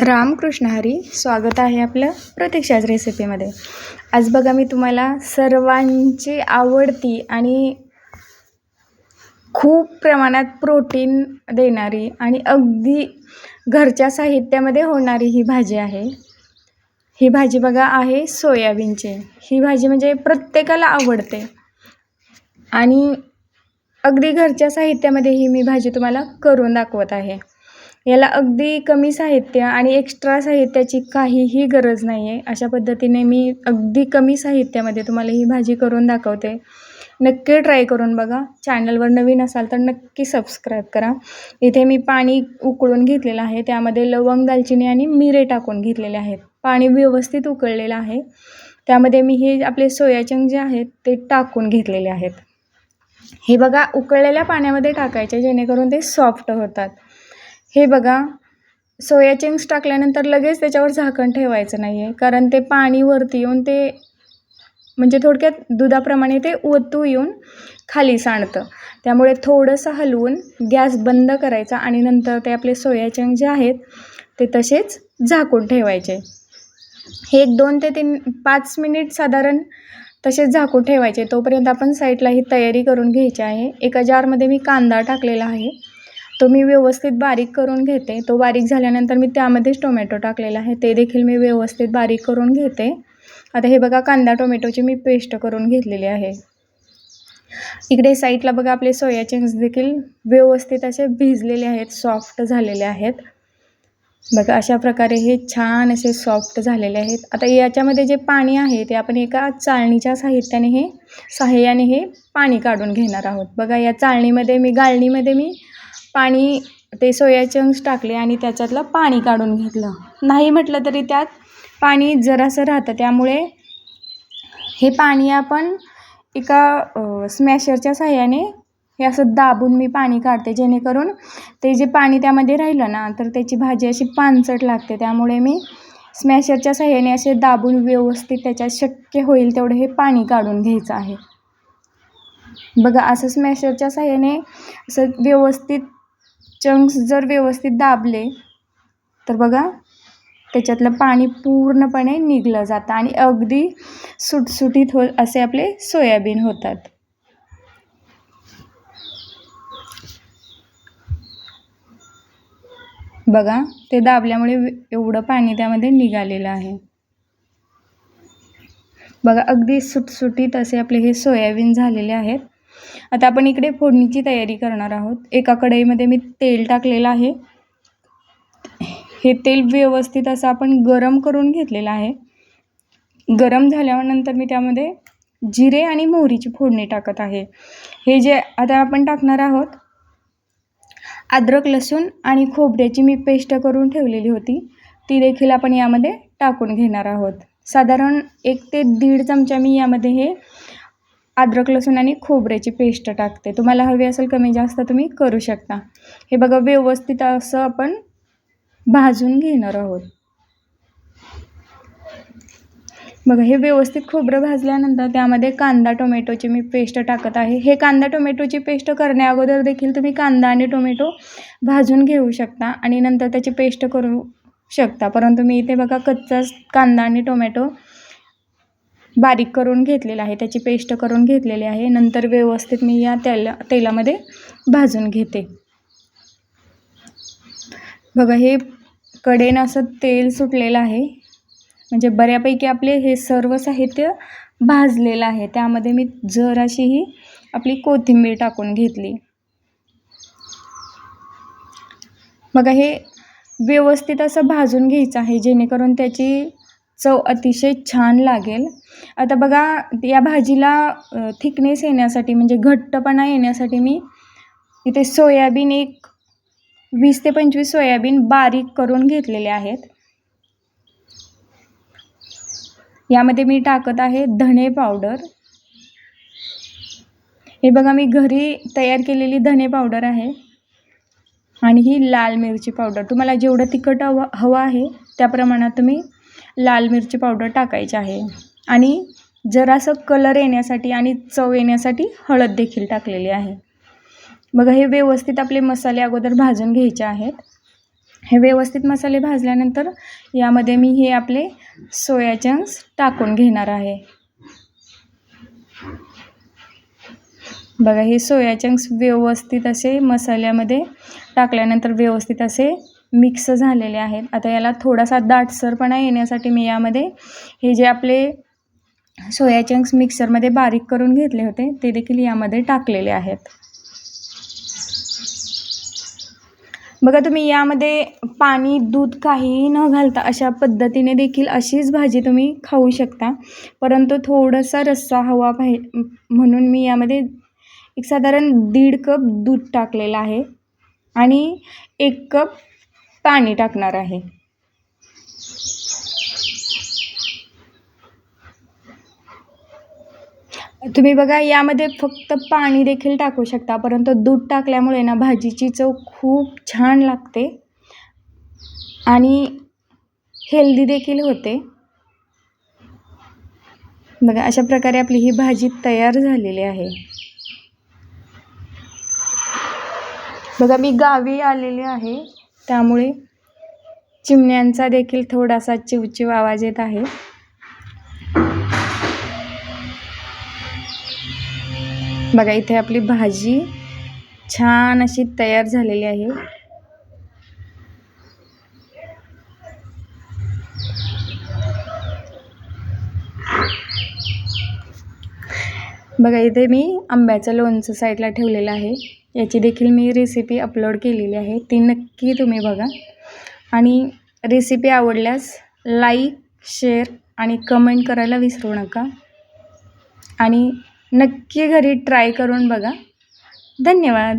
रामकृष्ण हरी स्वागत आहे आपलं प्रतीक्षाच रेसिपीमध्ये आज बघा मी तुम्हाला सर्वांची आवडती आणि खूप प्रमाणात प्रोटीन देणारी आणि अगदी घरच्या साहित्यामध्ये होणारी ही भाजी आहे. ही भाजी बघा आहे सोयाबीनची. ही भाजी म्हणजे प्रत्येकाला आवडते. आणि अगदी घरच्या साहित्यामध्ये ही मी भाजी तुम्हाला करून दाखवत आहे. याला अगदी कमी साहित्य आणि एक्स्ट्रा साहित्याची काहीही गरज नाही आहे अशा पद्धतीने मी अगदी कमी साहित्यामध्ये तुम्हाला ही भाजी करून दाखवते. नक्की ट्राय करून बघा. चॅनलवर नवीन असाल तर नक्की सबस्क्राईब करा. इथे मी पाणी उकळून घेतलेलं आहे. त्यामध्ये लवंग दालचिनी आणि मिरे टाकून घेतलेले आहेत. पाणी व्यवस्थित उकळलेलं आहे. त्यामध्ये मी हे आपले सोयाचंग जे आहेत ते टाकून घेतलेले आहेत. हे बघा उकळलेल्या पाण्यामध्ये टाकायचे जेणेकरून ते सॉफ्ट होतात. हे बघा सोया चंक्स टाकल्यानंतर लगेच त्याच्यावर झाकण ठेवायचं नाही आहे कारण ते पाणी वरती येऊन ते म्हणजे थोडक्यात दुधाप्रमाणे ते ओतू येऊन खाली सांडतं. त्यामुळे थोडंसं हलवून गॅस बंद करायचा आणि नंतर ते आपले सोया चंक जे आहेत ते तसेच झाकून ठेवायचे. हे एक दोन ते तीन पाच मिनिट साधारण तसेच झाकून ठेवायचे. तोपर्यंत आपण साईडला ही तयारी करून घ्यायची आहे. एका जारमध्ये मी कांदा टाकलेला आहे. तो मी व्यवस्थित बारीक करून घेते. तो बारीक झाल्यानंतर मी त्यामध्येच टोमॅटो टाकलेला आहे. ते देखील मी व्यवस्थित बारीक करून घेते. आता हे बघा कांदा टोमॅटोची मी पेस्ट करून घेतलेली आहे. इकडे साईडला बघा आपले सोया चंक्स देखील व्यवस्थित असे भिजलेले आहेत सॉफ्ट झालेले आहेत. बघा अशा प्रकारे हे छान असे सॉफ्ट झालेले आहेत. आता याच्यामध्ये जे पाणी आहे ते आपण एका चाळणीच्या साहित्याने हे साहाय्याने हे पाणी काढून घेणार आहोत. बघा या चाळणीमध्ये मी गाळणीमध्ये मी पाणी ते सोया चंक्स टाकले आणि त्याच्यातलं पाणी काढून घेतलं. नाही म्हटलं तरी त्यात पाणी जरासं राहतं. त्यामुळे हे पाणी आपण एका स्मॅशरच्या साह्याने हे असं दाबून मी पाणी काढते. जेणेकरून ते जे पाणी त्यामध्ये राहिलं ना तर त्याची भाजी अशी पानसट लागते. त्यामुळे मी स्मॅशरच्या साह्याने असे दाबून व्यवस्थित त्याच्यात शक्य होईल तेवढं हे पाणी काढून घ्यायचं आहे. बघा असं स्मॅशरच्या साह्याने असं व्यवस्थित चंक्स जर व्यवस्थित दाबले तर बघा त्याच्यातलं पाणी पूर्णपणे निघलं जातं आणि अगदी सुटसुटीत हो असे आपले सोयाबीन होतात. बघा ते दाबल्यामुळे एवढं पाणी त्यामध्ये निघालेलं आहे. बघा अगदी सुटसुटीत असे आपले हे सोयाबीन झालेले आहेत. आता आपण इकडे फोडणीची तयारी करणार आहोत. एका कढईमध्ये मी तेल टाकलेलं आहे. हे तेल व्यवस्थित असं आपण गरम करून घेतलेलं आहे. गरम झाल्यानंतर मी त्यामध्ये जिरे आणि मोहरीची फोडणी टाकत आहे. हे जे आता आपण टाकणार आहोत अद्रक लसूण आणि खोबऱ्याची मी पेस्ट करून ठेवलेली होती. ती देखील आपण यामध्ये टाकून घेणार आहोत. साधारण एक ते दीड चमचा मी यामध्ये हे अद्रक लसूण आणि खोबऱ्याची पेस्ट टाकते. तुम्हाला हवी असेल कमी जास्त तुम्ही करू शकता. हे बघा व्यवस्थित असं आपण भाजून घेणार आहोत. बघा हे व्यवस्थित खोबरं भाजल्यानंतर त्यामध्ये कांदा टोमॅटोची मी पेस्ट टाकत आहे. हे कांदा टोमॅटोची पेस्ट करण्या अगोदर देखील तुम्ही कांदा आणि टोमॅटो भाजून घेऊ शकता आणि नंतर त्याची पेस्ट करू शकता. परंतु मी इथे बघा कच्चाच कांदा आणि टोमॅटो बारीक करून घेतलेला आहे त्याची पेस्ट करून घेतलेली आहे. नंतर व्यवस्थित मी या तेला तेलामध्ये भाजून घेते. बघा हे कडेनं असं तेल सुटलेलं आहे. म्हणजे बऱ्यापैकी आपले हे सर्व साहित्य भाजलेलं आहे. त्यामध्ये मी जराशी ही आपली कोथिंबीर टाकून घेतली. बघा हे व्यवस्थित असं भाजून घ्यायचं आहे जेणेकरून त्याची चव अतिशय छान लागेल. आता बघा या भाजीला थिकनेस येण्यासाठी म्हणजे घट्टपणा येण्यासाठी मी इथे सोयाबीन एक वीस ते पंचवीस सोयाबीन बारीक करून घेतलेले आहेत. यामध्ये मी टाकत आहे धणे पावडर. हे बघा मी घरी तयार केलेली धणे पावडर आहे आणि ही लाल मिरची पावडर. तुम्हाला जेवढं तिखट हवं हवं आहे त्या प्रमाणात तुम्ही लाल मिरची पावडर टाकायची आहे. आणि जरासं कलर येण्यासाठी आणि चव येण्यासाठी हळद देखील टाकलेली आहे. बघा हे व्यवस्थित आपले मसाले अगोदर भाजून घ्यायचे आहेत. हे व्यवस्थित मसाले भाजल्यानंतर यामध्ये मी हे आपले सोया चंक्स टाकून घेणार आहे. बघा हे सोया चंक्स व्यवस्थित असे मसाल्यामध्ये टाकल्यानंतर व्यवस्थित असे मिक्स झालेले आहेत. आता याला थोडासा दाटसरपणा येण्यासाठी मी यामध्ये हे जे आपले सोया चंक्स मिक्सरमध्ये बारीक करून घेतले होते ते देखील यामध्ये टाकलेले आहेत. बघा तुम्ही यामध्ये पाणी दूध काहीही न घालता अशा पद्धतीने देखील अशीच भाजी तुम्ही खाऊ शकता. परंतु थोडासा रस्सा हवा पाहि म्हणून मी यामध्ये एक साधारण दीड कप दूध टाकलेलं आहे. आणि एक कप पाणी टाकणार आहे. तुम्ही बघा यामध्ये फक्त पाणी देखील टाकू शकता परंतु दूध टाकल्यामुळे ना भाजीची चव खूप छान लागते आणि हेल्दी देखील होते. बघा अशा प्रकारे आपली ही भाजी तयार झालेली आहे. बघा मी गावी आलेले आहे. त्यामुळे चिमण्यांचा देखील थोडासा चिवचिव आवाज येत आहे. बघा इथे आपली भाजी छान अशी तयार झालेली आहे. बघा इथे मी आंब्याचं लोणचं साईडला ठेवलेलं आहे. याची देखील मी रेसिपी अपलोड केलेली आहे. ती नक्की तुम्ही बघा. आणि रेसिपी आवडल्यास लाईक शेअर आणि कमेंट करायला विसरू नका. आणि नक्की घरी ट्राय करून बघा. धन्यवाद.